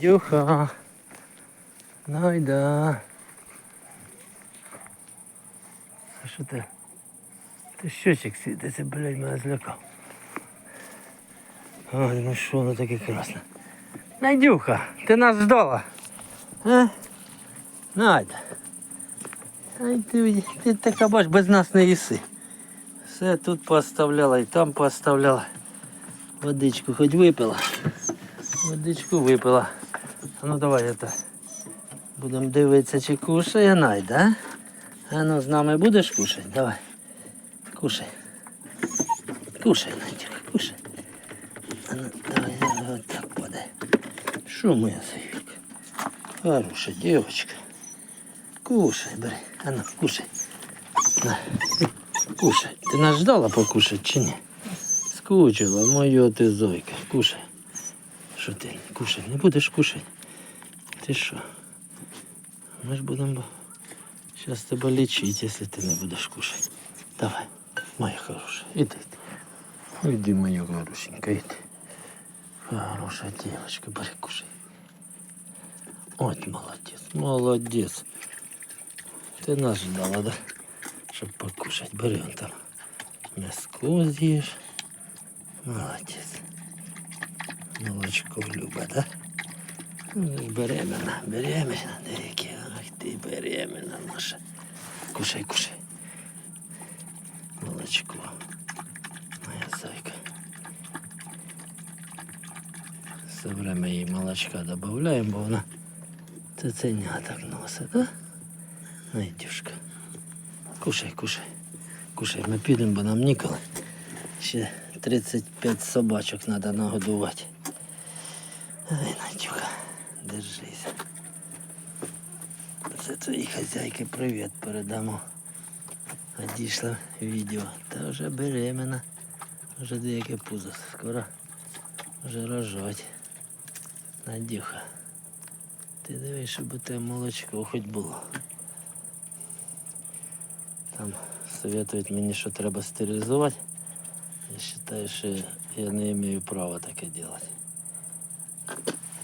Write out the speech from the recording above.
Дюха. Найда. А що ти? Ти щочик світиться, блядь, мене злякав. Ой, ну що воно таке красне. Надюха, ти нас ждала. А? Надя. Ай ти, ти така бач, без нас не їси. Все тут поставляла і там поставляла. Водичку хоч випила. Водичку випила. Ну давай это. Будемо дивитися, чи кушає Найда. А? а ну з нами будеш кушати? Давай. Кушай. Кушай, Надюха, кушай. А ну, давай, вот так подай. Що моя зайка? Хороша девочка. Кушай, бери. А ну, кушай. На. Кушай. Ти нас ждала покушать чи ні? Скучила, моя ти зойка. Кушай. Що ти? Кушай, не будеш кушати? Ти що? Ми ж будемо зараз тебе лічити, якщо ти не будеш кушати. Давай, моя хороша, іди. іди. Іди, моя хорошенька, іди. Хороша девочка, бери, кушай. От молодець, молодець. Ти нас ждала, да? Щоб покушати. Бери он там. М'яско з'їш. Молодець. Молочко любить, да? Ну, Беременна, беременна, деякі. Ах ти беременна наша. Кушай, кушай. Молочко. Моя зайка. Все время їй молочка додаємо, бо вона цуценя так носить, да? Найдюшка. Кушай, кушай. Кушай, ми підемо, бо нам ніколи. Ще 35 собачок треба нагодувати. Ай, Надюха, держись. Це твоїй хазяйки привіт передамо. Одійшла відео. Та вже беременна. Вже деяке пузо. Скоро вже рожать. Надюха. Ти дивись, щоб у тебе молочко хоч було. Там советують мені, що треба стерилізувати. Я вважаю, що я не маю права таке робити.